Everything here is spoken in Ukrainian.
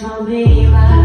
shall be my